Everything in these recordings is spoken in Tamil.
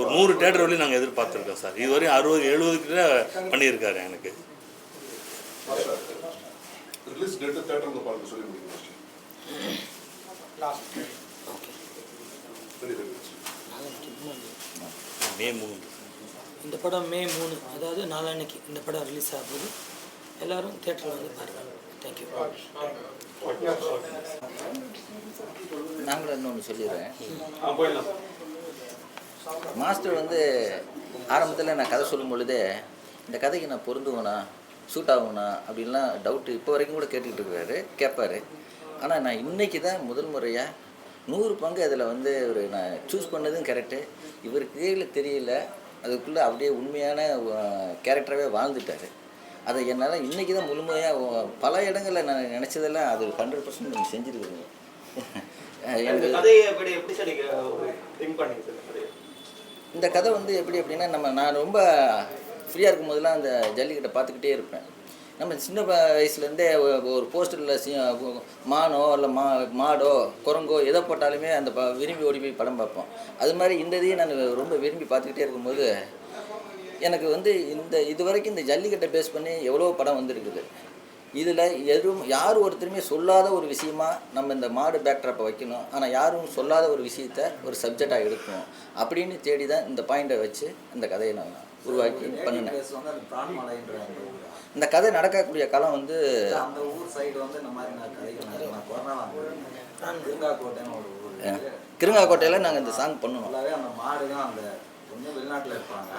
ஒரு நூறு தேட்டர் வரையும் நாங்கள் எதிர்பார்த்துருக்கோம் சார். இதுவரையும் அறுபது எழுபது கிட்ட பண்ணியிருக்காரு எனக்கு. மே மூணு. இந்த படம் மே மூணு. அதாவது நாளான்னைக்கு இந்த படம் ரிலீஸ் ஆகுது. எல்லாரும் தேட்டரில் வந்து பாருங்கள் தேங்க்யூ நான் கூட இன்னொன்று சொல்லிடுறேன். மாஸ்டர் வந்து ஆரம்பத்தில் நான் கதை சொல்லும் பொழுதே இந்த கதைக்கு நான் பொருந்துவேனா? சூட் ஆகும்னா அப்படின்லாம் டவுட்டு இப்போ வரைக்கும் கூட கேட்டுக்கிட்டு இருக்கிறாரு கேட்பாரு. ஆனால் நான் இன்னைக்கு தான் முதல் முறையாக நூறு பங்கு அதில் வந்து ஒரு நான் சூஸ் பண்ணதும் கரெக்டு இவருக்கு கீழே தெரியல அதுக்குள்ளே அப்படியே உண்மையான கேரக்டராகவே வாழ்ந்துட்டார். அதை என்னால் இன்றைக்கி தான் முழுமையாக பல இடங்களில் நான் நினச்சதெல்லாம் அது ஹண்ட்ரட் பர்சன்ட் நீங்கள் செஞ்சுருக்குறீங்க இந்த கதை வந்து எப்படி அப்படின்னா நம்ம நான் ரொம்ப ஃப்ரீயாக இருக்கும் போதெல்லாம் அந்த ஜல்லிக்கட்டை பார்த்துக்கிட்டே இருப்பேன். நம்ம சின்ன வயசுலேருந்தே ஒரு போஸ்டரில் மானோ இல்லை மா மாடோ குரங்கோ எதை போட்டாலுமே அந்த ப விரும்பி ஓடி போய் படம் பார்ப்போம். அது மாதிரி இந்த இதையும் நான் ரொம்ப விரும்பி பார்த்துக்கிட்டே இருக்கும்போது எனக்கு வந்து இந்த இது வரைக்கும் இந்த ஜல்லிக்கட்டை பேஸ் பண்ணி எவ்வளோ படம் வந்திருக்குது. இதில் எதுவும் யார் ஒருத்தருமே சொல்லாத ஒரு விஷயமா நம்ம இந்த மாடு பேக்ட்ராப்பை வைக்கணும். ஆனால் யாரும் சொல்லாத ஒரு விஷயத்த ஒரு சப்ஜெக்டாக எடுக்கணும். அப்படின்னு தேடி தான் இந்த பாயிண்டை வச்சு இந்த கதையை நான் உருவாக்கி பண்ணினேன். இந்த கதை நடக்கக்கூடிய காலம் வந்து அந்த ஊர் சைடு வந்து இந்த மாதிரி நான் இருக்கு. கிருங்காக்கோட்டையில் நாங்கள் இந்த சாங் பண்ணணும் அந்த மாடு தான் அந்த ஒன்று வெளிநாட்டில் இருப்பாங்க.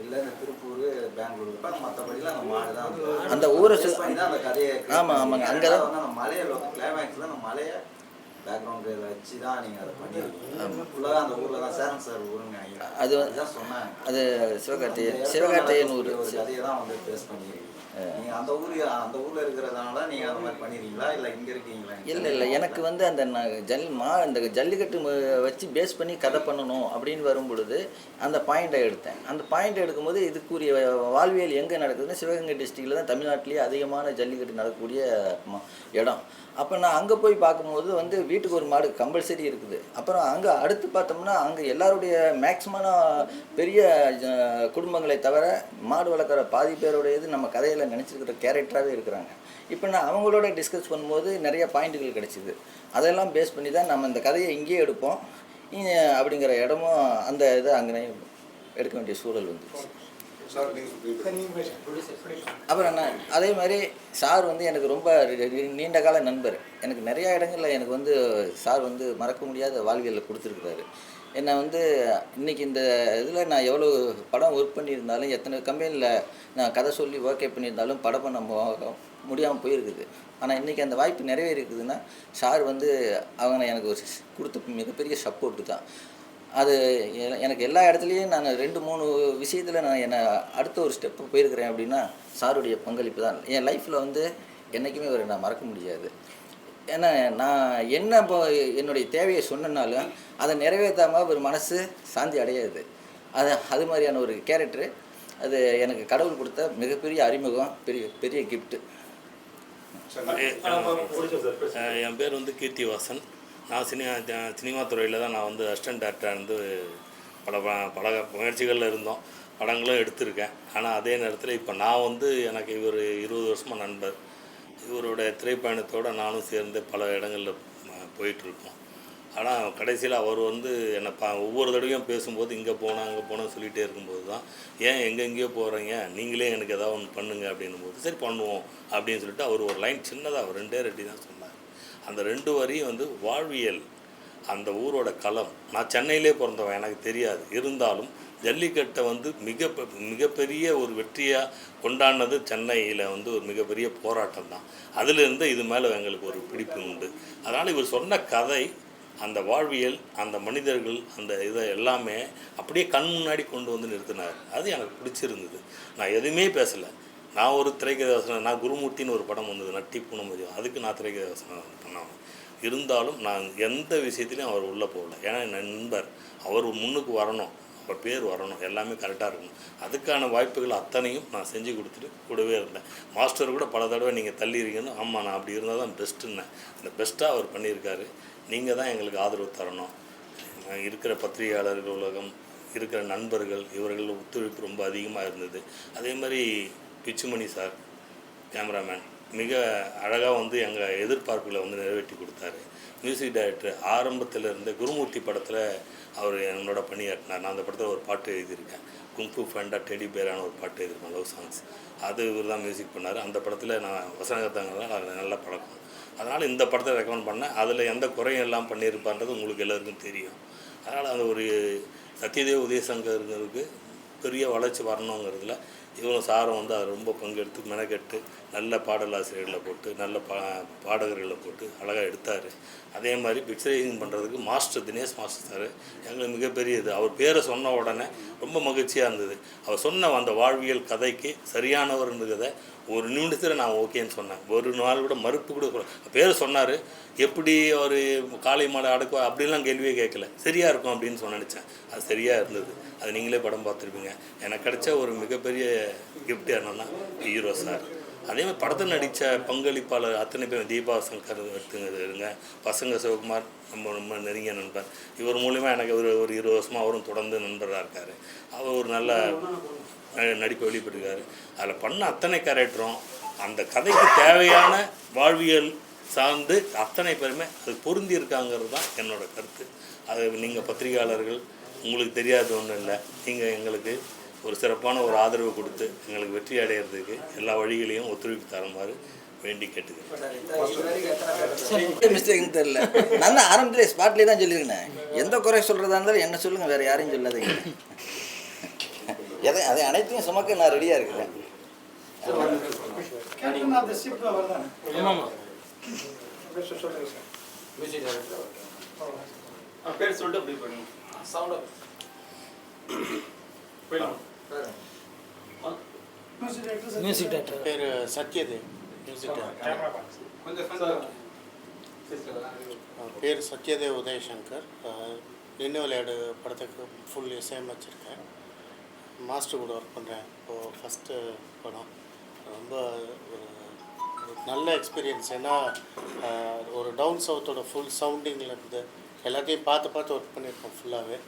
இல்லை இந்த திருப்பூர் பெங்களூர் இருப்பாங்க மற்றபடிலாம் அந்த மாடு தான் அந்த ஊரை சு- base பண்ணி தான் அந்த கதையை create ஆமா, ஆமாங்க. அங்கதான் அதாவது வந்து அந்த மலையை கிளைமேக்ஸில் அந்த மலையை பேக்ரவுண்ட் வச்சு தான் நீங்கள் அதை பண்ணியிருக்கீங்க. ஃபுல்லாக அந்த ஊரில் தான் சேரன் சார் ஊருங்க அது வந்து- அதுதான் சொன்னாங்க. அது சிவகார்த்திகேயன் சிவகார்த்திகேயன் ஊர். கதையை தான் வந்து பேஸ் பண்ணியிருக்கீங்க. நீங்க அந்த ஊர் அந்த ஊர்ல இருக்கிறதுனால நீங்க அந்த மாதிரி பண்ணிருக்கீங்களா இல்ல இங்க இருக்கீங்களா? இல்லை இல்லை. எனக்கு வந்து அந்த நான் ஜல் மா இந்த ஜல்லிக்கட்டு வச்சு பேஸ் பண்ணி கதை பண்ணணும் அப்படின்னு வரும் பொழுது அந்த பாயிண்டை எடுத்தேன். அந்த பாயிண்ட் எடுக்கும்போது இதுக்குரிய வாழ்வியல் எங்கே நடக்குதுன்னா சிவகங்கை டிஸ்ட்ரிக்டில் தான் தமிழ்நாட்டிலேயே அதிகமான ஜல்லிக்கட்டு நடக்கக்கூடிய ம- இடம். அப்போ நான் அங்கே போய் பார்க்கும்போது வந்து வீட்டுக்கு ஒரு மாடு கம்பல்சரி இருக்குது. அப்புறம் அங்கே அடுத்து பார்த்தோம்னா அங்கே எல்லாருடைய மேக்ஸிமான பெரிய ஜ- குடும்பங்களை தவிர மாடு வளர்க்குற பாதி பேருடையது நம்ம கதையில் நினச்சிருக்கிற கேரக்டராகவே இருக்கிறாங்க. இப்போ நான் அவங்களோட டிஸ்கஸ் பண்ணும்போது நிறைய பாயிண்ட்டுகள் கிடச்சிது. அதெல்லாம் பேஸ் பண்ணி தான் நம்ம இந்த கதையை இங்கேயே எடுப்போம். அப்படிங்கிற இடமும் அந்த இதை அங்கே எடுக்க வேண்டிய சூழல் வந்துச்சு அப்புறம் நான் அதே மாதிரி சார் வந்து எனக்கு ரொம்ப நீண்ட கால நண்பர். எனக்கு நிறையா இடங்களில் எனக்கு வந்து சார் வந்து மறக்க முடியாத வாழ்வியலில் கொடுத்துருக்குறாரு. என்னை வந்து இன்னைக்கு இந்த இதில் நான் எவ்வளோ படம் ஒர்க் பண்ணியிருந்தாலும் எத்தனை கம்பெனியில் நான் கதை சொல்லி ஓகே பண்ணியிருந்தாலும் படம் பண்ண முடியாமல் போயிருக்குது. ஆனால் இன்றைக்கி அந்த வாய்ப்பு நிறைவேறிக்குதுன்னா சார் வந்து அவங்க எனக்கு ஒரு கொடுத்த மிகப்பெரிய சப்போர்ட்டு தான். அது எனக்கு எல்லா இடத்துலையும் நான் ரெண்டு மூணு விஷயத்தில் நான் என்னை அடுத்த ஒரு ஸ்டெப்பு போயிருக்கிறேன் அப்படின்னா சாருடைய பங்களிப்பு தான் என் லைஃப்பில் வந்து என்றைக்குமே ஒரு நான் மறக்க முடியாது ஏன்னா நான் என்ன இப்போ என்னுடைய தேவையை சொன்னனாலும் அதை நிறைவேற்றாமல் ஒரு மனசு சாந்தி அடையாது அது அது மாதிரியான ஒரு கேரக்டரு அது எனக்கு கடவுள் கொடுத்த மிகப்பெரிய அறிமுகம் பெரிய பெரிய கிஃப்ட்டு என் பேர் வந்து கீர்த்திவாசன் நான் சினிமா சினிமா துறையில் தான் நான் வந்து அசிஸ்டன்ட் டேரக்டராக இருந்து பல ப- பல முயற்சிகளில் இருந்தோம். படங்களும் எடுத்திருக்கேன். ஆனால் அதே நேரத்தில் இப்போ நான் வந்து எனக்கு இவர் இருபது வருஷமாக நண்பர். இவருடைய திரைப்பயணத்தோடு நானும் சேர்ந்து பல இடங்களில் போயிட்டுருக்கோம். ஆனால் கடைசியில் அவர் வந்து என்னை பா ஒவ்வொரு தடவையும் பேசும்போது இங்கே போனோம் அங்கே போனோம் சொல்லிகிட்டே இருக்கும்போது தான் ஏன் எங்கெங்கேயோ போகிறீங்க நீங்களே எனக்கு ஏதாவது ஒன்று பண்ணுங்க அப்படின்னும் போது சரி பண்ணுவோம் அப்படின்னு சொல்லிட்டு அவர் ஒரு லைன் சின்னதாக அவர் ரெண்டே ரெட்டி தான் சொன்னார். அந்த ரெண்டு வரியும் வந்து வாழ்வியல். அந்த ஊரோட களம். நான் சென்னையிலே பிறந்தவன் எனக்கு தெரியாது. இருந்தாலும் ஜல்லிக்கட்டை வந்து மிக பெ- மிகப்பெரிய ஒரு வெற்றியாக கொண்டாடினது சென்னையில் வந்து ஒரு மிகப்பெரிய போராட்டம் தான். அதிலிருந்து இது மேலே எங்களுக்கு ஒரு பிடிப்பு உண்டு. அதனால் இவர் சொன்ன கதை அந்த வாழ்வியல் அந்த மனிதர்கள் அந்த இதை எல்லாமே அப்படியே கண் முன்னாடி கொண்டு வந்து நிறுத்தினார். அது எனக்கு பிடிச்சிருந்தது. நான் எதுவுமே பேசலை. நான் ஒரு திரைக்கதாசனம் நான் குருமூர்த்தின்னு ஒரு படம் வந்தது நட்டி பூனமதி அதுக்கு நான் திரைக்கதை வசனம் பண்ணாமல் இருந்தாலும் நான் எந்த விஷயத்துலையும் அவர் உள்ளே போகல. ஏன்னா என் நண்பர் அவர் முன்னுக்கு வரணும். அவர் பேர் வரணும். எல்லாமே கரெக்டாக இருக்கணும். அதுக்கான வாய்ப்புகள் அத்தனையும் நான் செஞ்சு கொடுத்துட்டு கூடவே இருந்தேன். மாஸ்டர் கூட பல தடவை நீங்கள் தள்ளிடுறீங்கன்னு ஆமாம் நான் அப்படி இருந்தால் தான் பெஸ்ட்டுன்னேன் அந்த பெஸ்ட்டாக அவர் பண்ணியிருக்காரு. நீங்கள் தான் எங்களுக்கு ஆதரவு தரணும். இருக்கிற பத்திரிகையாளர்கள் உலகம் இருக்கிற நண்பர்கள் இவர்கள் ஒத்துழைப்பு ரொம்ப அதிகமாக இருந்தது. அதே மாதிரி பிச்சுமணி சார் கேமராமேன் மிக அழகாக வந்து எங்கள் எதிர்பார்ப்புகளை வந்து நிறைவேற்றி கொடுத்தாரு. மியூசிக் டைரக்டர் ஆரம்பத்தில் இருந்த குருமூர்த்தி படத்தில் அவர் என்னோட பணியாற்றினார் நான் அந்த படத்தில் ஒரு பாட்டு எழுதியிருக்கேன். குங்ஃபு ஃபேண்டா டெடி பேரான ஒரு பாட்டு எழுதியிருக்கேன் லவ் சாங்ஸ். அது இவர் தான் மியூசிக் பண்ணார். அந்த படத்தில் நான் வசனகத்தங்கள்லாம் நான் நல்ல பழக்கம். அதனால் இந்த படத்தை ரெக்கமெண்ட் பண்ணேன். அதில் எந்த குறையும் எல்லாம் பண்ணியிருப்பான்றது உங்களுக்கு எல்லாருக்கும் தெரியும். அதனால் அந்த ஒரு சத்யதேவ் உதயசங்கருங்கிறதுக்கு பெரிய வளர்ச்சி வரணுங்கிறதுல இவங்க சாரும் வந்து அதை ரொம்ப பங்கெடுத்து மெனக்கெட்டு நல்ல பாடலாசிரியர்களை போட்டு நல்ல பா பாடகர்களை போட்டு அழகாக எடுத்தார். அதே மாதிரி பிக்சரைசிங் பண்ணுறதுக்கு மாஸ்டர் தினேஷ் மாஸ்டர் சார் எங்களுக்கு மிகப்பெரிய இது அவர் பேரை சொன்ன உடனே ரொம்ப மகிழ்ச்சியாக இருந்தது. அவர் சொன்ன அந்த வாழ்வியல் கதைக்கு சரியானவர்ன்றதை ஒரு நிமிடத்தில் நான் ஓகேன்னு சொன்னேன். ஒரு நாள் கூட மறுப்பு கூட பேர் சொன்னார். எப்படி அவர் காளை மாலை அடக்குவா அப்படிலாம் கேள்வியே கேட்கல. சரியாக இருக்கும் அப்படின்னு சொன்ன நினச்சேன். அது சரியாக இருந்தது. அது நீங்களே படம் பார்த்துருப்பீங்க. எனக்கு கிடைச்ச ஒரு மிகப்பெரிய கிஃப்ட் என்னன்னா ஹீரோ சார் அதேமாதிரி படத்தில் நடித்த பங்களிப்பாளர் அத்தனை பேர் தீபா சங்கர் எடுத்துங்க இருங்க பசங்க சிவகுமார் நம்ம ரொம்ப நெருங்கிய நண்பர். இவர் மூலிமா எனக்கு ஒரு ஒரு இருபது வருஷமாக அவரும் தொடர்ந்து நண்பராக இருக்கார். அவர் ஒரு நல்ல நடிப்பை வெளிப்பட்டிருக்காரு அதில் பண்ண அத்தனை கேரக்டரும் அந்த கதைக்கு தேவையான வாழ்வியல் சார்ந்து அத்தனை பேருமே அது பொருந்தி இருக்காங்கிறது தான் என்னோட கருத்து. அது நீங்கள் பத்திரிகையாளர்கள் உங்களுக்கு தெரியாத ஒன்றும் இல்லை. நீங்கள் எங்களுக்கு ஒரு சிறப்பான ஒரு ஆதரவு கொடுத்து எங்களுக்கு வெற்றி அடையிறதுக்கு எல்லா வழிகளையும் ஒத்துழைப்பு தருமாறு வேண்டி கேட்டுக்கிறேன். மிஸ்டேக்னு தெரியல. நான் தான் ஆரம்பத்திலே ஸ்பாட்லேயே தான் சொல்லியிருக்கேன் எந்த குறை சொல்கிறதா இருந்தாலும் என்ன சொல்லுங்கள் வேறு யாரையும் சொல்லாதீங்க. எதை அதை அனைத்தையும் சுமக்க நான் ரெடியாக இருக்கிறேன். பேர் சொல்லிட்டு அப்படி பண்ணுங்க சவுண்ட் போயிடலாம் மியூசிக் டேரக்டர் பேர் சத்யதேவ் மியூசிக் டைரக்டர் பேர் சத்யதேவ் உதயசங்கர். நின்று விளையாடு படத்துக்கு ஃபுல் இசையமைச்சிருக்கேன் மாஸ்டர் கூட ஒர்க் பண்ணுறேன் இப்போது ஃபஸ்ட்டு படம். ரொம்ப ஒரு நல்ல எக்ஸ்பீரியன்ஸ் ஏன்னா ஒரு டவுன் சவுத்தோட ஃபுல் சவுண்டிங்கில் இருந்து எல்லாத்தையும் பார்த்து பார்த்து ஒர்க் பண்ணியிருக்கோம் ஃபுல்லாகவே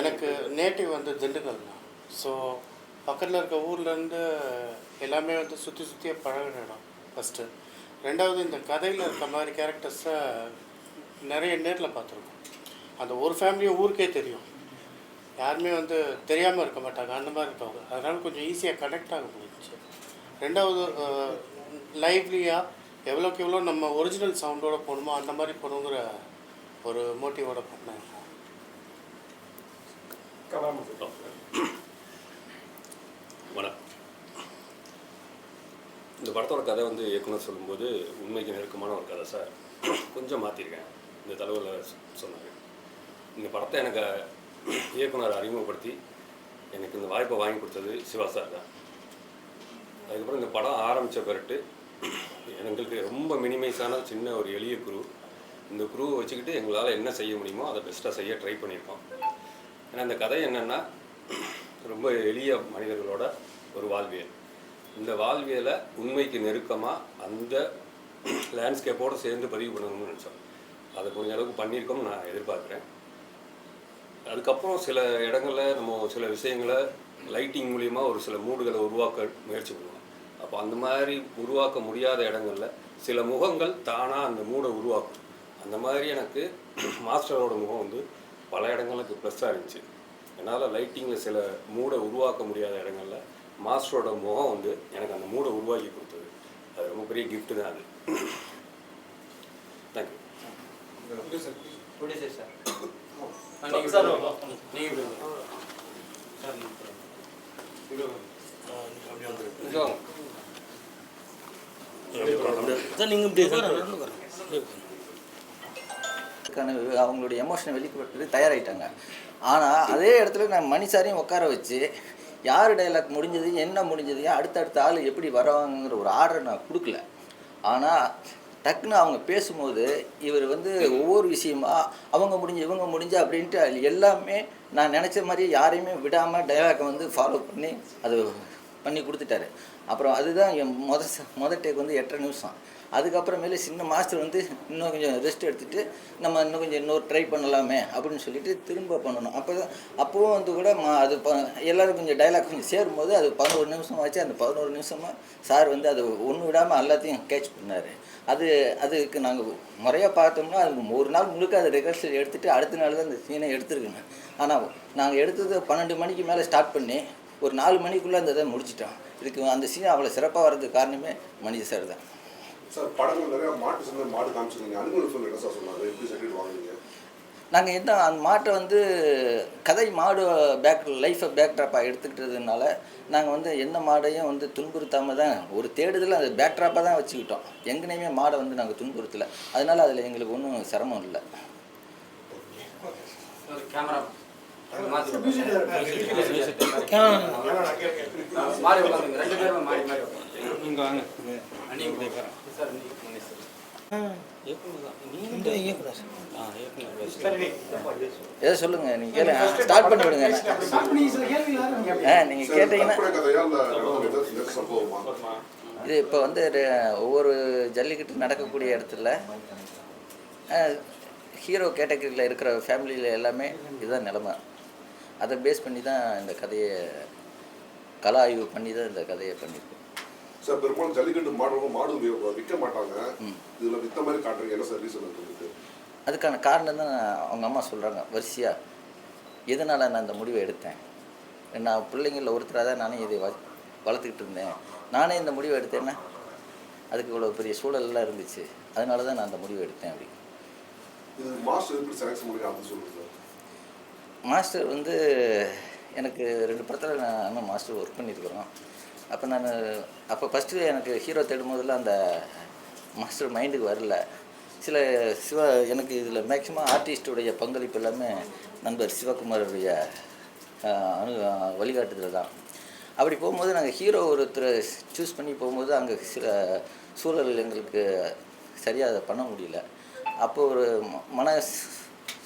எனக்கு நேட்டிவ் வந்து திண்டுக்கல் தான் ஸோ பக்கத்தில் இருக்க ஊர்லேருந்து எல்லாமே வந்து சுற்றி சுற்றியே பழகின இடம் ஃபஸ்ட்டு ரெண்டாவது இந்த கதையில் இருக்க மாதிரி கேரக்டர்ஸை நிறைய நேரில் பார்த்துருக்கோம். அந்த ஒரு ஃபேமிலியும் ஊருக்கே தெரியும். யாருமே வந்து தெரியாமல் இருக்க மாட்டாங்க அந்த மாதிரி இருப்பாங்க. அதனால் கொஞ்சம் ஈஸியாக கனெக்ட் ஆக முடிஞ்சுச்சு. ரெண்டாவது லைவ்லியாக எவ்வளோக்கு எவ்வளோ நம்ம ஒரிஜினல் சவுண்டோடு போகணுமோ அந்த மாதிரி போகணுங்கிற ஒரு மோட்டிவோட பண்ணேன். வணக்கம். இந்த படத்தோட கதை வந்து இயக்குனர் சொல்லும்போது உண்மைக்கு நெருக்கமான ஒரு கதை சார். கொஞ்சம் மாற்றிருக்கேன் இந்த தலைவரில் சொன்னாங்க. இந்த படத்தை எனக்கு இயக்குனர் அறிமுகப்படுத்தி எனக்கு இந்த வாய்ப்பை வாங்கி கொடுத்தது சிவா சார் தான். அதுக்கப்புறம் இந்த படம் ஆரம்பித்த பிறகு எங்களுக்கு ரொம்ப மினிமைஸான சின்ன ஒரு எளிய குரு. இந்த குருவை வச்சுக்கிட்டு எங்களால் என்ன செய்ய முடியுமோ அதை பெஸ்ட்டாக செய்ய ட்ரை பண்ணியிருக்கோம். ஏன்னா இந்த கதை என்னென்னா ரொம்ப எளிய மனிதர்களோட ஒரு வாழ்வியல். இந்த வாழ்வியலை உண்மைக்கு நெருக்கமாக அந்த லேண்ட்ஸ்கேப்போடு சேர்ந்து பதிவு பண்ணணும்னு நினச்சோம். அதை கொஞ்சம் அளவுக்கு பண்ணியிருக்கோம்னு நான் எதிர்பார்க்குறேன். அதுக்கப்புறம் சில இடங்களில் நம்ம சில விஷயங்களை லைட்டிங் மூலிமா ஒரு சில மூடுகளை உருவாக்க முயற்சி பண்ணுவோம். அப்போ அந்த மாதிரி உருவாக்க முடியாத இடங்கள்ல சில முகங்கள் தானாக அந்த மூடை உருவாக்கும். அந்த மாதிரி எனக்கு மாஸ்டரோட முகம் வந்து பல இடங்களுக்கு ப்ளஸ்ஸாக இருந்துச்சு. என்னால் லைட்டிங்கில் சில மூடை உருவாக்க முடியாத இடங்கள்ல மாஸ்டரோட முகம் வந்து எனக்கு அந்த மூடை உருவாக்கி கொடுத்தது. அது ரொம்ப பெரிய gift தான் அது. தேங்க்யூ. அதுக்கான அவங்களுடைய எமோஷனை வெளிப்படுத்துறது தயாராகிட்டாங்க ஆனால் அதே இடத்துல நான் மணிசாரையும் உட்கார வச்சு யார் டைலாக் முடிஞ்சது என்ன முடிஞ்சது அடுத்தடுத்த ஆள் எப்படி வருவாங்கங்கிற ஒரு ஆர்டர் நான் கொடுக்கல. ஆனால் டக்குன்னு அவங்க பேசும்போது இவர் வந்து ஒவ்வொரு விஷயமா அவங்க முடிஞ்சு இவங்க முடிஞ்சு அப்படின்ட்டு எல்லாமே நான் நினச்ச மாதிரி யாரையுமே விடாமல் டைலாக்கை வந்து ஃபாலோ பண்ணி அது பண்ணி கொடுத்துட்டாரு. அப்புறம் அதுதான் என் மொத மொதல் முத டேக் வந்து எட்டரை நிமிஷம். அதுக்கப்புறமேலே சின்ன மாஸ்டர் வந்து இன்னும் கொஞ்சம் ரெஸ்ட் எடுத்துட்டு நம்ம இன்னும் கொஞ்சம் இன்னொரு ட்ரை பண்ணலாமே அப்படின்னு சொல்லிட்டு திரும்ப பண்ணணும். அப்போ தான் அப்போவும் வந்து கூட மா அது ப எல்லோரும் கொஞ்சம் டைலாக் கொஞ்சம் சேரும்போது அது பதினோரு நிமிஷம் ஆச்சு. அந்த பதினோரு நிமிஷமாக சார் வந்து அது ஒன்று விடாமல் எல்லாத்தையும் கேட்ச் பண்ணார். அது அதுக்கு நாங்கள் முறையாக பார்த்தோம்னா அது ஒரு நாள் முழுக்க அது ரிஹர்சல் எடுத்துகிட்டு அடுத்த நாள் தான் அந்த சீனை எடுத்துருக்குங்க ஆனால் நாங்கள் எடுத்தது பன்னெண்டு மணிக்கு மேலே ஸ்டார்ட் பண்ணி ஒரு நாலு மணிக்குள்ளே அந்த இதை முடிச்சிட்டோம். இதுக்கு அந்த சீன் அவ்வளோ சிறப்பாக வர்றதுக்கு காரணமே மனித சார் தான். சார் படங்கள் நிறைய மாட்டு சின்ன மாடு காமிச்சிருக்கீங்க அனுமதி சொல்லி என்ன சார் சொன்னாங்க எப்படி சர்டிஃபிகேட் வாங்குனீங்க? நாங்கள் என்ன அந்த மாட்டை வந்து கதை மாடு பேக் லைஃப்பை பேக் ட்ராப்பாக எடுத்துக்கிட்டதுனால நாங்கள் வந்து எந்த மாடையும் வந்து துன்புறுத்தாமல் தான் ஒரு தேடுதல் அது பேக் ட்ராப்பாக தான் வச்சுக்கிட்டோம். எங்கனையுமே மாடை வந்து நாங்கள் துன்புறுத்தலை. அதனால அதில் எங்களுக்கு ஒன்றும் சிரமம் இல்லை. விடுங்க. ஆ நீங்கள் கேட்டீங்கன்னா கற்பனை கதையா இல்ல நடந்த நிஜ- நிஜ சம்பவமா? இது இப்போ வந்து ஒவ்வொரு ஜல்லிக்கட்டு நடக்கக்கூடிய இடத்துல ஹீரோ கேட்டகரியில் இருக்கிற ஃபேமிலியில் எல்லாமே இதுதான் நிலமை. அதை பேஸ் பண்ணி தான் இந்த கதையை கல ஆய்வு பண்ணி தான் இந்த கதையை பண்ணியிருக்கோம். சார் பெரும்பாலும் ஜல்லிக்கட்டு மாடு மாடு விற்க மாட்டாங்க. இதுல வித்த மாதிரி காட்டுறீங்க என்ன சார் ரீசன் அதுக்கான காரணம் தான் அவங்க அம்மா சொல்கிறாங்க வரிசையாக எதனால் நான் இந்த முடிவை எடுத்தேன்? நான் பிள்ளைங்களில் ஒருத்தராக தான் நானே இதை வளர்த்துக்கிட்டு இருந்தேன். நானே இந்த முடிவை எடுத்தேன்னா அதுக்கு இவ்வளோ பெரிய சூழல்லாம் இருந்துச்சு. அதனால தான் நான் அந்த முடிவை எடுத்தேன் அப்படி. மாஸ்டர் வந்து எனக்கு ரெண்டு படத்தில் நான் இன்னும் மாஸ்டர் ஒர்க் பண்ணியிருக்கிறோம் அப்போ நான் அப்போ ஃபஸ்ட்டு எனக்கு ஹீரோ தேடும் போதில் அந்த மாஸ்டர் மைண்டுக்கு வரல. சில சிவ எனக்கு இதில் மேக்ஸிமம் ஆர்டிஸ்டுடைய பங்களிப்பு எல்லாமே நண்பர் சிவகுமாருடைய அணு அனு வழிகாட்டுதல் தான். அப்படி போகும்போது நாங்கள் ஹீரோ ஒருத்தரை சூஸ் பண்ணி போகும்போது அங்கே சில சூழல் எங்களுக்கு சரியாக அதை பண்ண முடியல. அப்போ ஒரு மன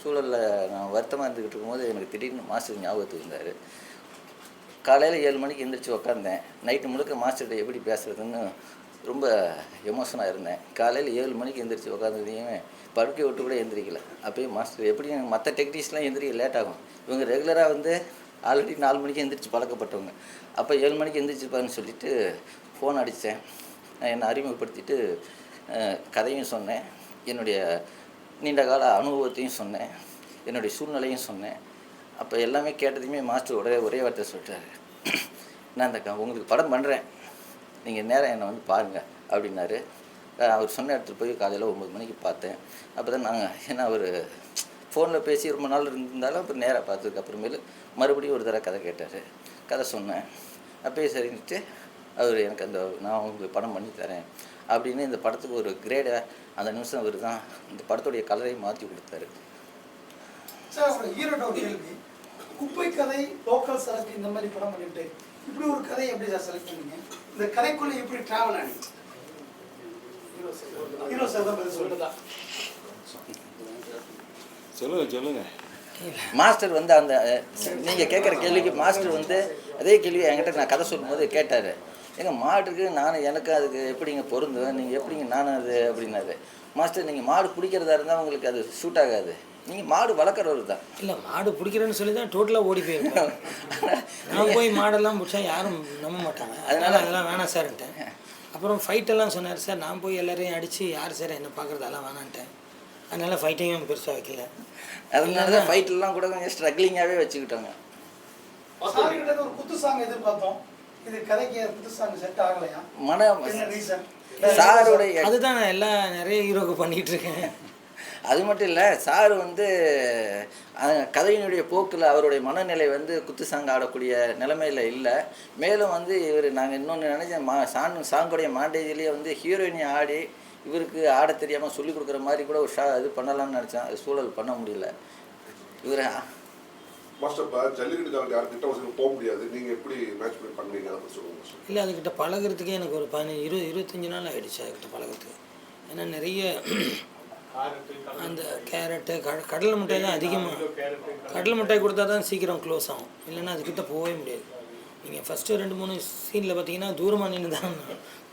சூழலில் நான் வருத்தமாக இருந்துக்கிட்டு இருக்கும்போது எனக்கு திடீர்னு மாஸ்டர் ஞாபகத்துக்கு இருந்தார் காலையில் ஏழு மணிக்கு எந்திரிச்சு உக்காந்தேன். நைட்டு முழுக்க மாஸ்டர்கிட்ட எப்படி பேசுறதுன்னு ரொம்ப எமோஷனாக இருந்தேன். காலையில் ஏழு மணிக்கு எந்திரிச்சு உட்காந்துருந்தீங்க படுக்கை விட்டு கூட எந்திரிக்கல. அப்பயும் மாஸ்டர் எப்படியும் மற்ற டெக்னீஷியன்லாம் எந்திரிக்க லேட் ஆகும். இவங்க ரெகுலராக வந்து ஆல்ரெடி நாலு மணிக்கு எந்திரிச்சு பழக்கப்பட்டவங்க. அப்போ ஏழு மணிக்கு எந்திரிச்சிருப்பாருன்னு சொல்லிட்டு ஃபோன் அடித்தேன் என்னை அறிமுகப்படுத்திட்டு கதையும் சொன்னேன். என்னுடைய நீண்ட கால அனுபவத்தையும் சொன்னேன். என்னுடைய சூழ்நிலையும் சொன்னேன். அப்போ எல்லாமே கேட்டதையுமே மாஸ்டர் ஒரே ஒரே வார்த்தை சொல்லிட்டாரு. நான் அந்த க- உங்களுக்கு படம் பண்ணுறேன் நீங்கள் நேரம் என்னை வந்து பாருங்கள் அப்படின்னாரு. அவர் சொன்ன இடத்துல போய் காலையில் ஒம்பது மணிக்கு பார்த்தேன். அப்போ தான் நாங்கள் ஏன்னா அவர் ஃபோனில் பேசி ரொம்ப நாள் இருந்தாலும் அப்புறம் நேராக பார்த்ததுக்கு அப்புறமேலு மறுபடியும் ஒரு தடவை கதை கேட்டார். கதை சொன்னேன். அப்பயே சரின்ட்டு அவர் எனக்கு அந்த நான் உங்களுக்கு படம் பண்ணி தரேன். அப்படின்னு இந்த படத்துக்கு ஒரு கிரேடை அந்த நிமிஷம் அவர் தான் இந்த படத்துடைய கலரை மாற்றி கொடுத்தாரு. சார் ஒரு கேள்வி. குப்பை கதை லோக்கல் சரக்கு இந்த மாதிரி படம் பண்ணிட்டு இப்படி ஒரு கதையை எப்படி சார் செலக்ட் பண்ணீங்க? இந்த கதைக்குள்ள எப்படி டிராவல் ஆனீங்க? ஹீரோ சார் தான் பதில் சொல்லுதா சொல்லுங்க சொல்லுங்க. மாஸ்டர் வந்து அந்த நீங்கள் கேட்குற கேள்விக்கு மாஸ்டர் வந்து அதே கேள்வி என்கிட்ட நான் கதை சொல்லும்போது கேட்டார். எங்க மாட்டுக்கு நான் எனக்கு அதுக்கு எப்படிங்க பொருந்தும்? நீங்கள் எப்படிங்க நானும் அது? அப்படின்னாரு. மாஸ்டர் நீங்கள் மாடு பிடிக்கிறதா இருந்தால் உங்களுக்கு அது சூட் ஆகாது. நீங்கள் மாடு வளர்க்குறவர் தான். இல்லை மாடு பிடிக்கிறேன்னு சொல்லி தான் டோட்டலாக ஓடி போயிருக்கேன் நான் போய் மாடெல்லாம் பிடிச்சா யாரும் நம்ப மாட்டாங்க. அதனால அதெல்லாம் வேணாம் சார்ன்ட்டேன் அப்புறம் ஃபைட்டெல்லாம் சொன்னார் சார் நான் போய் எல்லாரையும் அடித்து யார் சார் என்ன பார்க்குறது? அதெல்லாம் வேணான்ட்டேன் அதனால ஃபைட்டையும் பெருசாக வைக்கல. அதனால தான் ஃபைட்டெல்லாம் கூட கொஞ்சம் ஸ்ட்ரகிளிங்காகவே வச்சுக்கிட்டோங்க. ஒரு குத்து சாங் எதிர்பார்த்தோம். இது கதைக்கு குத்து சாங் செட் ஆகலையா? மன என்ன ரீசன் சாருடைய அதுதான் நான் எல்லாம் நிறைய ஹீரோக்கு பண்ணிகிட்டு இருக்கேன். அது மட்டும் இல்லை சார் வந்து கதையினுடைய போக்கில் அவருடைய மனநிலை வந்து குத்து சாங் ஆடக்கூடிய நிலைமையில் இல்லை. மேலும் வந்து இவர் நாங்கள் இன்னொன்று நினைச்சேன் மா சாங் சாங்குடைய மாண்டேஜ்லேயே வந்து ஹீரோயினி ஆடி இவருக்கு ஆட தெரியாமல் சொல்லி கொடுக்குற மாதிரி கூட ஒரு ஷா இது பண்ணலாம்னு நினச்சேன். அது சூழல் பண்ண முடியல. இவர் மாஸ்டர் இப்போ போக முடியாது. நீங்க எப்படி மேட்ச் பண்ணி பண்ணுவீங்க? அதை பத்தி சொல்லுங்க மாஸ்டர் இல்லை அதுக்கிட்ட பழகுறதுக்கே எனக்கு ஒரு பதினஞ்சு இருபது இருபத்தஞ்சி நாள் ஆயிடுச்சு அதுக்கிட்ட பழகுறதுக்கு. ஏன்னா நிறைய அந்த கேரட்டு கட கடலை மிட்டாய் தான் அதிகமாக கடலை மிட்டாய் கொடுத்தா தான் சீக்கிரம் க்ளோஸ் ஆகும். இல்லைன்னா அதுக்கிட்ட போகவே முடியாது. நீங்கள் ஃபஸ்ட்டு ரெண்டு மூணு சீனில் பார்த்தீங்கன்னா தூரமாக நின்று தான்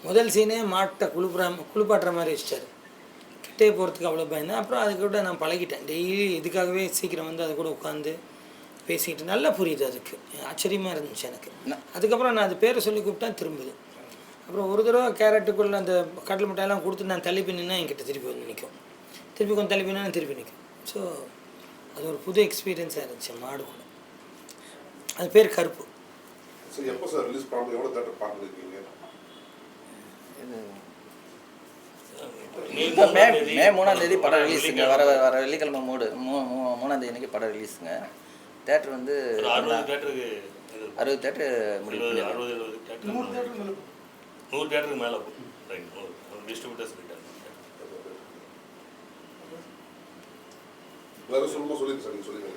முதல் சீனே மாட்டை குளிப்புற குளிப்பாட்டுற மாதிரி வச்சிட்டாரு. கிட்டே போகிறதுக்கு அவ்வளோ பயந்தேன் அப்புறம் அது கூட நான் பழகிட்டேன். டெய்லி இதுக்காகவே சீக்கிரம் வந்து அது கூட உட்காந்து பேசிக்கிட்டு நல்லா புரியுது அதுக்கு. ஆச்சரியமாக இருந்துச்சு எனக்கு. அதுக்கப்புறம் நான் அது பேரை சொல்லி கூப்பிட்டா திரும்புது. அப்புறம் ஒரு தடவை கேரட்டுக்குள்ளே அந்த கடல் மிட்டாயெல்லாம் கொடுத்து நான் தள்ளி நின்னா என்கிட்ட திருப்பி வந்து நிற்கும் திருப்பி கொஞ்சம் தள்ளி திருப்பி நிற்கும் ஸோ அது ஒரு புது எக்ஸ்பீரியன்ஸாக இருந்துச்சு மாடு கூட. அது பேர் கருப்பு. சார் எப்போ சார் ரிலீஸ் பண்ண எவ்வளோ தேட்டர் பார்த்துருக்கீங்க? இப்போ மே மே மூணாம் தேதி படம் ரிலீஸுங்க வர வர வெள்ளிக்கிழமை மூடு. மூ மூ- மூணாம் தேதி படம் ரிலீஸுங்க தேட்டர் வந்து அறுபது தேட்டர் முடிவு நூறு தேட்டர் மேலே நூறு தேட்டருக்கு மேலே டிஸ்ட்ரிபியூட்டர்ஸ் வேற சொல்லுமா சார் சொல்லுங்க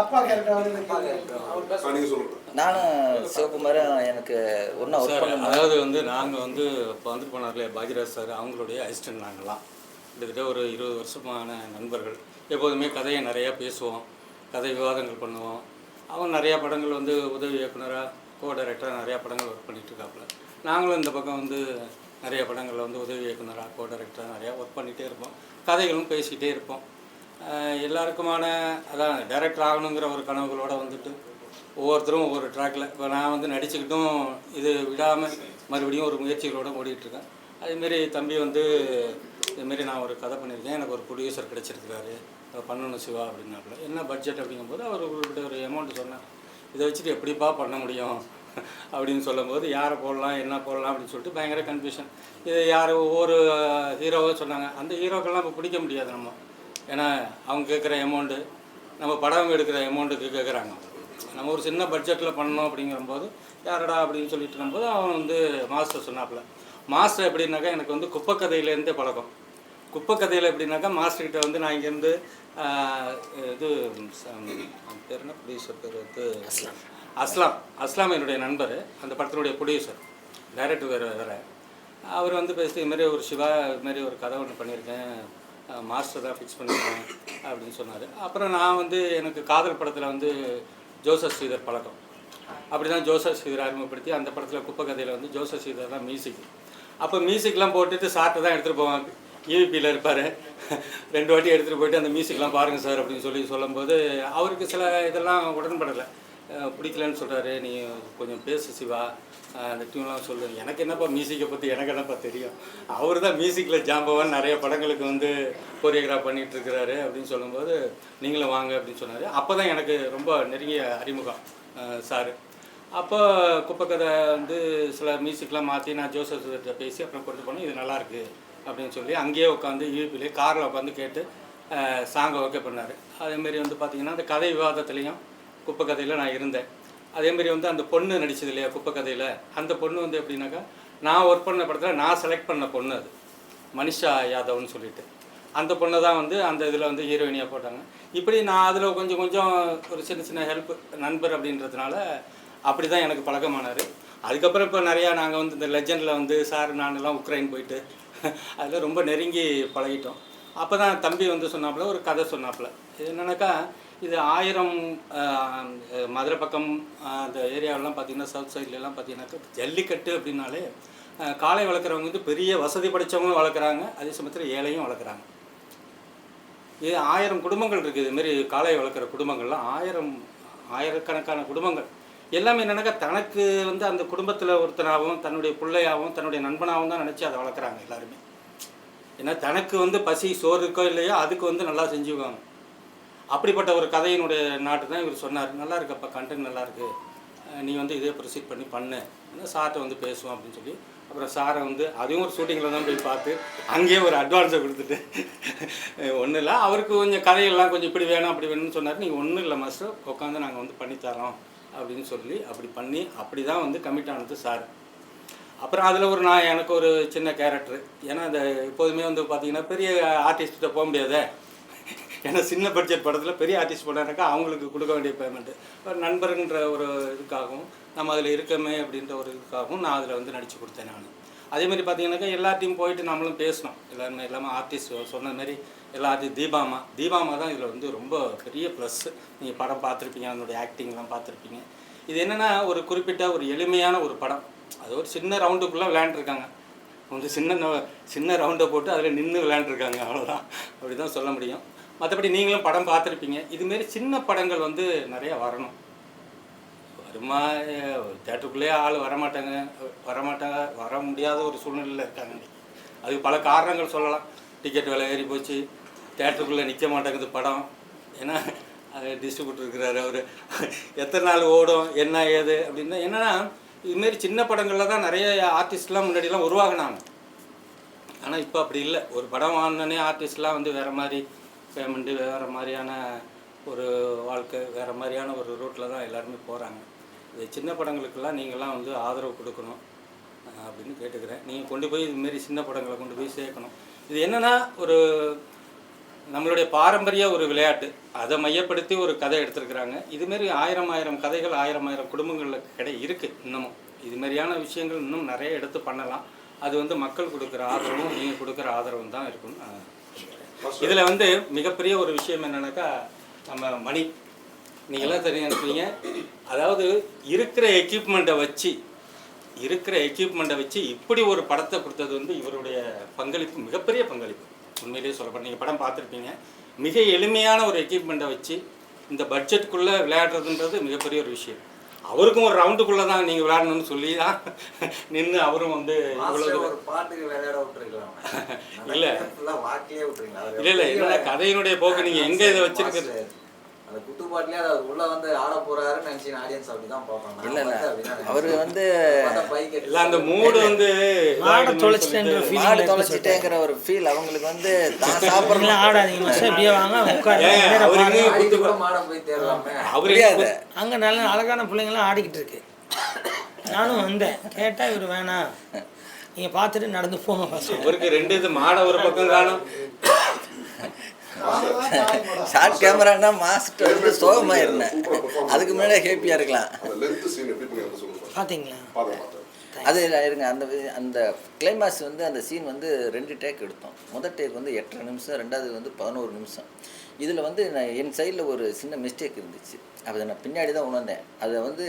அப்பா கேரக்டர் சொல்லுங்க. நானும் சிவகுமாரும் எனக்கு ஒன்றா ஒர்க் சார் பண்ண அதாவது வந்து நாங்கள் வந்து இப்போ வந்துட்டு போனார்களே பாக்யராஜ் சார் அவங்களுடைய அசிஸ்டன்ட் நாங்கள்லாம் கிட்டத்தட்ட ஒரு இருபது வருஷமான நண்பர்கள். எப்போதுமே கதையை நிறையா பேசுவோம். கதை விவாதங்கள் பண்ணுவோம். அவங்க நிறையா படங்கள் வந்து உதவி இயக்குனராக கோ டைரக்டராக நிறையா படங்கள் ஒர்க் பண்ணிட்டு இருக்காப்புல. நாங்களும் இந்த பக்கம் வந்து நிறைய படங்களில் வந்து உதவி இயக்குனராக கோ டைரக்டராக நிறையா ஒர்க் பண்ணிகிட்டே இருப்போம். கதைகளும் பேசிக்கிட்டே இருப்போம். எல்லாருக்குமான அதான் டைரக்டர் ஆகணுங்கிற ஒரு கனவுகளோடு வந்துட்டு ஒவ்வொருத்தரும் ஒவ்வொரு ட்ராக்கில் இப்போ நான் வந்து நடிச்சுக்கிட்டும் இது விடாமல் மறுபடியும் ஒரு முயற்சிகளோடு ஓடிட்டுருக்கேன். அதேமாரி தம்பி வந்து இதுமாரி நான் ஒரு கதை பண்ணியிருக்கேன். எனக்கு ஒரு ப்ரொடியூசர் கிடச்சிருக்கிறாரு. பண்ணணும் சிவா அப்படின்னாப்புல. என்ன பட்ஜெட் அப்படிங்கும்போது அவர் குறிப்பிட்ட ஒரு அமௌண்ட் சொன்னார். இதை வச்சுட்டு எப்படிப்பா பண்ண முடியும்? அப்படின்னு சொல்லும்போது யாரை போடலாம் என்ன போடலாம் அப்படின்னு சொல்லிட்டு பயங்கர கன்ஃபியூஷன் இது யார் ஒவ்வொரு ஹீரோவாக சொன்னாங்க. அந்த ஹீரோக்கெல்லாம் இப்போ பிடிக்க முடியாது நம்ம. ஏன்னா அவங்க கேட்குற அமௌண்ட்டு நம்ம படம் எடுக்கிற அமௌண்ட்டுக்கு கேட்குறாங்க நம்ம ஒரு சின்ன பட்ஜெட்டில் பண்ணணும் அப்படிங்கிறம்போது யாரடா? அப்படின்னு சொல்லிட்டு இருக்கும்போது அவன் வந்து மாஸ்டர் சொன்னாப்புல. மாஸ்டர் எப்படின்னாக்கா எனக்கு வந்து குப்பைக்கதையிலேருந்தே பழக்கம். குப்பைக்கதையில் எப்படின்னாக்கா மாஸ்டர்கிட்ட வந்து நான் இங்கேருந்து இது பேர் என்ன? ப்ரொடியூசர் பேர் வந்து அஸ்லாம் அஸ்லாம் என்னுடைய நண்பர் அந்த படத்தினுடைய ப்ரொடியூசர் டைரக்டர் வேறு வேறு. அவர் வந்து பேசிட்டு இதுமாரி ஒரு சிவா இதுமாரி ஒரு கதை ஒன்று பண்ணியிருக்கேன் மாஸ்டர் தான் ஃபிக்ஸ் பண்ணியிருக்கேன் அப்படின்னு சொன்னார். அப்புறம் நான் வந்து எனக்கு காதல் படத்தில் வந்து ஜோசப் ஸ்ரீதர் பழக்கம். அப்படி தான் ஜோசப் ஸ்ரீதர் அறிமுகப்படுத்தி அந்த படத்தில் குப்பை கதையில் வந்து ஜோசப் ஸ்ரீதர் தான் மியூசிக் அப்போ மியூசிக்லாம் போட்டுட்டு சார்ட்டை தான் எடுத்துகிட்டு போவாங்க. ஈவிபியில் இருப்பார். ரெண்டு வாட்டி எடுத்துகிட்டு போயிட்டு அந்த மியூசிக்லாம் பாருங்கள் சார் அப்படின்னு சொல்லி சொல்லும்போது அவருக்கு சில இதெல்லாம் உடன்படலை. பிடிக்கலன்னு சொல்கிறாரு நீ கொஞ்சம் பேசு சிவா. அந்த டியூன்லாம் சொல்லு. எனக்கு என்னப்பா மியூசிக்கை பற்றி எனக்கு என்னப்பா தெரியும்? அவர் தான் மியூசிக்கில் ஜாம்பவான். நிறைய படங்களுக்கு வந்து கோரியோகிராஃப் பண்ணிகிட்டு இருக்கிறாரு அப்படின்னு சொல்லும்போது நீங்களும் வாங்க அப்படின்னு சொன்னார். அப்போ தான் எனக்கு ரொம்ப நெருங்கிய அறிமுகம் சார். அப்போ குப்பைக்கதை வந்து சில மியூசிக்லாம் மாற்றி நான் ஜோசப்கிட்ட பேசி அப்புறம் கொண்டு போனேன் இது நல்லாயிருக்கு அப்படின்னு சொல்லி அங்கேயே உட்காந்து யூபிலே காரில் உட்காந்து கேட்டு சாங்கை ஓகே பண்ணார். அதேமாரி வந்து பார்த்திங்கன்னா அந்த கதை விவாதத்துலேயும் குப்பை கதையில் நான் இருந்தேன். அதேமாரி வந்து அந்த பொண்ணு நடிச்சது இல்லையா குப்பை கதையில் அந்த பொண்ணு வந்து எப்படின்னாக்கா நான் ஒர்க் பண்ண படத்தில் நான் செலக்ட் பண்ண பொண்ணு அது. மனிஷா யாதவ்னு சொல்லிட்டு. அந்த பொண்ணை தான் வந்து அந்த இதில் வந்து ஹீரோயினியாக போட்டாங்க. இப்படி நான் அதில் கொஞ்சம் கொஞ்சம் ஒரு சின்ன சின்ன ஹெல்ப் நண்பர் அப்படின்றதுனால அப்படி தான் எனக்கு பழக்கமானார். அதுக்கப்புறம் இப்போ நிறையா நாங்கள் வந்து இந்த லெஜண்டில் வந்து சார் நானெல்லாம் உக்ரைன் போயிட்டு அதில் ரொம்ப நெருங்கி பழகிட்டோம். அப்போ தான் தம்பி வந்து சொன்னாப்புல ஒரு கதை சொன்னாப்புல. இது இது ஆயிரம் மதுரை பக்கம் அந்த ஏரியாவிலாம் பார்த்தீங்கன்னா சவுத் சைட்லலாம் பார்த்தீங்கன்னாக்கா ஜல்லிக்கட்டு அப்படின்னாலே காளை வளர்க்குறவங்க வந்து பெரிய வசதி படைச்சவங்களும் வளர்க்குறாங்க. அதே சமயத்தில் ஏழையும் வளர்க்குறாங்க. இது ஆயிரம் குடும்பங்கள் இருக்குது. இதுமாரி காளை வளர்க்குற குடும்பங்கள்லாம் ஆயிரம் ஆயிரக்கணக்கான குடும்பங்கள். எல்லாமே என்னென்னாக்கா தனக்கு வந்து அந்த குடும்பத்தில் ஒருத்தனாகவும் தன்னுடைய பிள்ளையாகவும் தன்னுடைய நண்பனாகவும் தான் நினச்சி அதை வளர்க்குறாங்க எல்லாருமே. ஏன்னா தனக்கு வந்து பசி சோறு இருக்கோ இல்லையோ அதுக்கு வந்து நல்லா செஞ்சுக்குவாங்க. அப்படிப்பட்ட ஒரு கதையினுடைய நாட்டு தான் இவர் சொன்னார். நல்லா இருக்கப்பா கண்டென்ட் நல்லா இருக்கு. நீ வந்து இதே ப்ரொசீட் பண்ணி பண்ணு. சார்கிட்ட வந்து பேசுவோம் அப்படின்னு சொல்லி. அப்புறம் சாரை வந்து அதையும் ஒரு ஷூட்டிங்கில் தான் போய் பார்த்து அங்கேயே ஒரு அட்வான்ஸை கொடுத்துட்டு. ஒன்றும் இல்லை. அவருக்கு கொஞ்சம் கதையெல்லாம் கொஞ்சம் இப்படி வேணும் அப்படி வேணும்னு சொன்னார். நீங்கள் ஒன்றும் இல்லை மாஸ்டர் உட்காந்து நாங்கள் வந்து பண்ணித்தரோம் அப்படின்னு சொல்லி அப்படி பண்ணி அப்படி தான் வந்து கமிட் ஆனது சார் அப்புறம் அதில் ஒரு நான் எனக்கு ஒரு சின்ன கேரக்டர் ஏன்னா அந்த எப்போதுமே வந்து பார்த்தீங்கன்னா பெரிய ஆர்டிஸ்ட்டை போக முடியாதே. ஏன்னா சின்ன பட்ஜெட் படத்தில் பெரிய ஆர்டிஸ்ட் போனாக்கா அவங்களுக்கு கொடுக்க வேண்டிய பேமெண்ட்டு ஒரு நண்பருன்ற ஒரு இதுக்காகவும் நம்ம அதில் இருக்கமே அப்படின்ற ஒரு இதுக்காகவும் நான் அதில் வந்து நடித்து கொடுத்தேன் நான். அதேமாதிரி பார்த்தீங்கன்னாக்கா எல்லாத்தையும் போயிட்டு நம்மளும் பேசணும். எல்லாருமே எல்லாமே ஆர்டிஸ்ட் சொன்ன மாதிரி எல்லாத்தையும் தீபாமா. தீபாமா தான் இதில் வந்து ரொம்ப பெரிய ப்ளஸ் நீங்கள் படம் பார்த்துருப்பீங்க அதனுடைய ஆக்டிங்லாம் பார்த்துருப்பீங்க. இது என்னென்னா ஒரு குறிப்பிட்ட ஒரு எளிமையான ஒரு படம். அது ஒரு சின்ன ரவுண்டுக்குள்ளே விளையாண்டுருக்காங்க. வந்து சின்ன சின்ன ரவுண்டை போட்டு அதில் நின்று விளையாண்டுருக்காங்க. அவ்வளோதான் அப்படி தான் சொல்ல முடியும். மற்றபடி நீங்களும் படம் பார்த்துருப்பீங்க. இதுமாரி சின்ன படங்கள் வந்து நிறையா வரணும். வருமா தேட்டருக்குள்ளேயே ஆள் வரமாட்டாங்க. வரமாட்டாங்க. வர முடியாத ஒரு சூழ்நிலையில் இருக்காங்க. அதுக்கு பல காரணங்கள் சொல்லலாம். டிக்கெட் விலை ஏறி போச்சு. தேட்டருக்குள்ளே நிற்க மாட்டேங்குது படம். ஏன்னா டிஸ்ட்ரிபியூட்டர் இருக்கிறார் அவர். எத்தனை நாள் ஓடும் என்ன ஏது அப்படின்னா என்னன்னா இதுமாரி சின்ன படங்களில் தான் நிறைய ஆர்டிஸ்ட்லாம் முன்னாடிலாம் உருவாகினாங்க. ஆனால் இப்போ அப்படி இல்லை. ஒரு படம் வாங்கினோடனே ஆர்டிஸ்ட்லாம் வந்து வேறு மாதிரி பேமெண்ட்டு வேறு மாதிரியான ஒரு வாழ்க்கை வேறு மாதிரியான ஒரு ரூட்டில் தான் எல்லாருமே போகிறாங்க இது சின்ன படங்களுக்கெல்லாம் நீங்கள்லாம் வந்து ஆதரவு கொடுக்கணும் அப்படின்னு கேட்டுக்கிறேன். நீங்கள் கொண்டு போய் இதுமாரி சின்ன படங்களை கொண்டு போய் சேர்க்கணும். இது என்னென்னா ஒரு நம்மளுடைய பாரம்பரிய ஒரு விளையாட்டு. அதை மையப்படுத்தி ஒரு கதை எடுத்திருக்கிறாங்க. இதுமாரி ஆயிரம் ஆயிரம் கதைகள் ஆயிரம் ஆயிரம் குடும்பங்களில் கிடை இருக்குது இன்னமும். இதுமாரியான விஷயங்கள் இன்னும் நிறைய எடுத்து பண்ணலாம். அது வந்து மக்கள் கொடுக்குற ஆதரவும் நீங்கள் கொடுக்குற ஆதரவும் தான் இருக்கும்னு இதில் வந்து மிகப்பெரிய ஒரு விஷயம் என்னன்னாக்கா நம்ம மணி. நீங்களாம் தெரியும் நினைப்பீங்க. அதாவது இருக்கிற எக்யூப்மெண்ட்டை வச்சு இருக்கிற எக்யூப்மெண்ட்டை வச்சு இப்படி ஒரு படத்தை கொடுத்தது வந்து இவருடைய பங்களிப்பு மிகப்பெரிய பங்களிப்பு. உண்மையிலேயே சொல்லப்பட்ட நீங்கள் படம் பார்த்துருப்பீங்க. மிக எளிமையான ஒரு எக்யூப்மெண்ட்டை வச்சு இந்த பட்ஜெட்டுக்குள்ளே விளையாடுறதுன்றது மிகப்பெரிய ஒரு விஷயம். அவருக்கும் ஒரு ரவுண்டுக்குள்ளே தான் நீங்கள் விளையாடணும்னு சொல்லி தான் நின்று அவரும் வந்து ஒரு பாட்டுக்கு விளையாட விட்டுருக்கலாம் இல்ல. இல்லை இல்லை என்னன்னா. கதையினுடைய போக்கு நீங்கள் எங்கே இதை வச்சிருக்குது மாஸ்டர், அந்த குத்து பாட்டுலயே அது உள்ள வந்து ஆட போறாருன்னு நினைச்சு ஆடியன்ஸ் அப்படிதான் பார்ப்பாங்க. இல்லை இல்லை. அவர் வந்து இல்லை அந்த மூடு வந்து மாடை தொலைச்சிட்டேன்ற மாடு ஃபீலிங் தொலைச்சிட்டேங்கிற ஒரு ஃபீல் அவங்களுக்கு வந்து தான் சாப்பிட்றலாம் ஆடாதீங்க மாஸ்டர் இப்படியே வாங்க உட்காரு ஏன், நேரா அவரு பாருங்க. இன்னும் அடிச்சு கூட மாட போய் தேடலாமே. அவர் முடியாது. அங்கே நல்ல அழகான பிள்ளைங்களாம் ஆடிக்கிட்டு இருக்கு. நானும் வந்தேன். கேட்டால் இவர் வேணாம் நீங்கள் பார்த்துட்டு நடந்து போங்க. இவருக்கு ரெண்டு இது மாடை ஒரு பக்கம் காணும். ஷார்ட் கேமரானா மாஸ்டர் வந்து சோகமா இருந்தேன். அதுக்கு முன்னாடி ஹேப்பியாக இருக்கலாம். பார்த்தீங்களா அது இருங்க. அந்த அந்த கிளைமாக்ஸ் வந்து அந்த சீன் வந்து ரெண்டு டேக் எடுத்தோம். முதல் டேக் வந்து எட்டரை நிமிஷம் ரெண்டாவது வந்து பதினோரு நிமிஷம். இதில் வந்து நான் என் சைடில் ஒரு சின்ன மிஸ்டேக் இருந்துச்சு. அதை நான் பின்னாடி தான் உணர்ந்தேன். அதை வந்து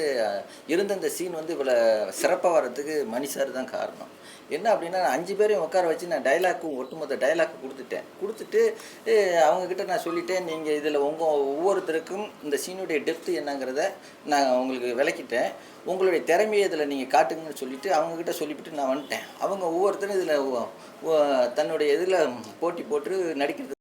இருந்த அந்த சீன் வந்து இவ்வளோ சிறப்பாக வர்றதுக்கு மணி சார் தான் காரணம். என்ன அப்படின்னா நான் அஞ்சு பேரையும் உட்கார வச்சு நான் டைலாக்கும் ஒட்டுமொத்த டைலாக் கொடுத்துட்டேன். கொடுத்துட்டு அவங்கக்கிட்ட நான் சொல்லிட்டேன் நீங்கள் இதில் உங்கள் ஒவ்வொருத்தருக்கும் இந்த சீனுடைய டெப்த்து என்னங்கிறத நான் உங்களுக்கு விளக்கிட்டேன். உங்களுடைய திறமையை இதில் நீங்கள் காட்டுங்கன்னு சொல்லிவிட்டு அவங்கக்கிட்ட சொல்லிவிட்டு நான் வந்துட்டேன். அவங்க ஒவ்வொருத்தரும் இதில் தன்னுடைய இதில் போட்டி போட்டு நடிக்கிறது